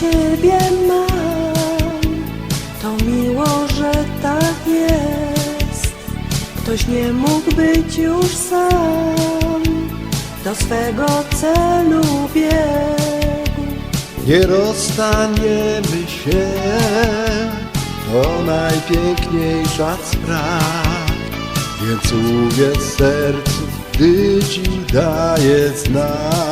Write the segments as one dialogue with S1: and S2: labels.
S1: Ciebie mam. To miło, że tak jest. Ktoś nie mógł być już sam. Do swego celu biegł.
S2: Nie rozstaniemy się, to najpiękniejsza spraw. Więc uwierz sercu, gdy ci daje znak.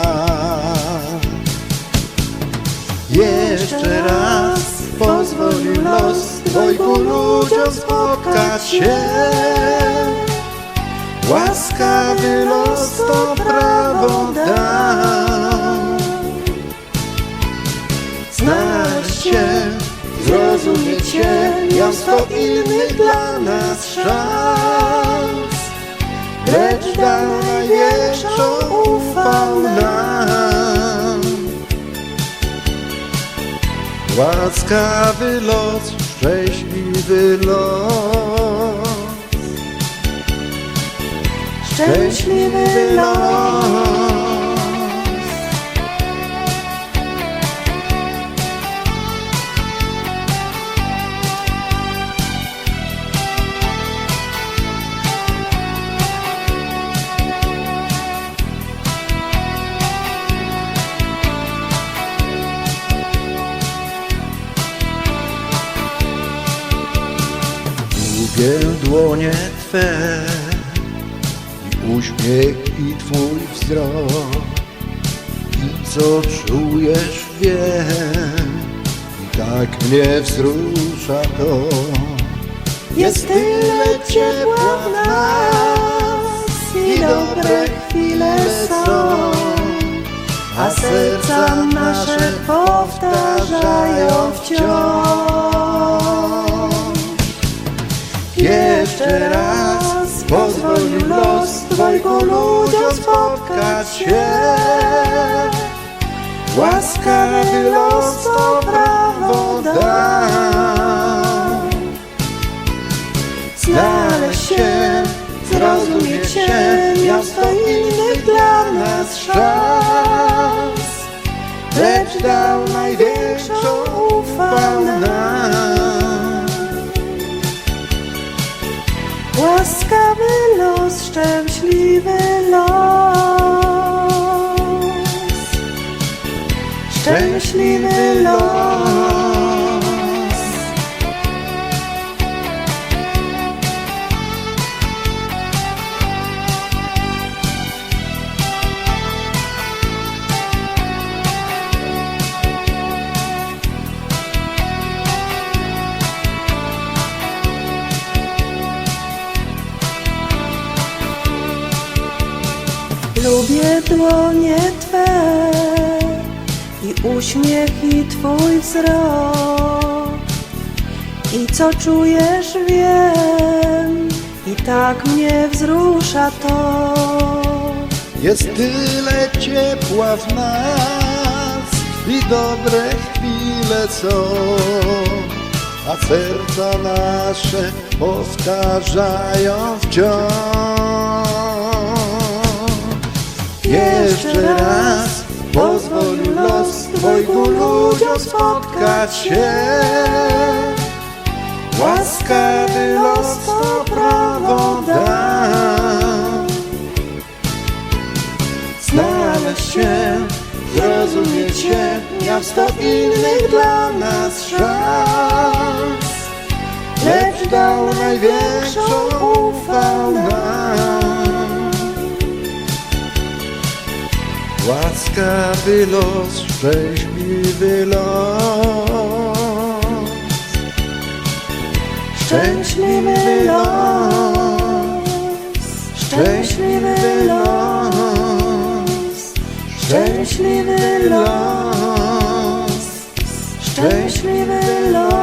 S2: Dwojgu ludziom spotkać się. Łaskawy los to prawo dał. Znaleźć się, zrozumieć się, miał sto innych dla nas szans. Lecz dał największą, ufał nam. Łaskawy los, szczęśliwy los.
S1: Szczęśliwy los.
S2: Lubię dłonie Twe i uśmiech i Twój wzrok i co czujesz wiem i tak mnie wzrusza to
S1: Jest tyle ciepła w nas i dobre chwile są, a serca nasze powtarzają wciąż.
S2: Spotkać się Łaskawy los to prawo dał
S1: Znaleźć się, zrozumieć się, miasto innych dla nas szans.
S2: Lecz dał największą,
S1: Szczęśliwy los. Lubię dłonie Twe uśmiech i Twój wzrok. I co czujesz wiem i tak mnie wzrusza to.
S2: Jest tyle ciepła w nas i dobre chwile są, a serca nasze powtarzają wciąż. Jeszcze raz los Twojgu ludziom spotkać się. Łaskawy los to prawo dał. Znaleźć się, zrozumieć się, miał sto innych dla nas szans. Lecz dał największą, ufał nam. Łaskawy los, szczęśliwy los.
S1: Szczęśliwy los. Szczęśliwy los. Szczęśliwy los. Szczęśliwy los.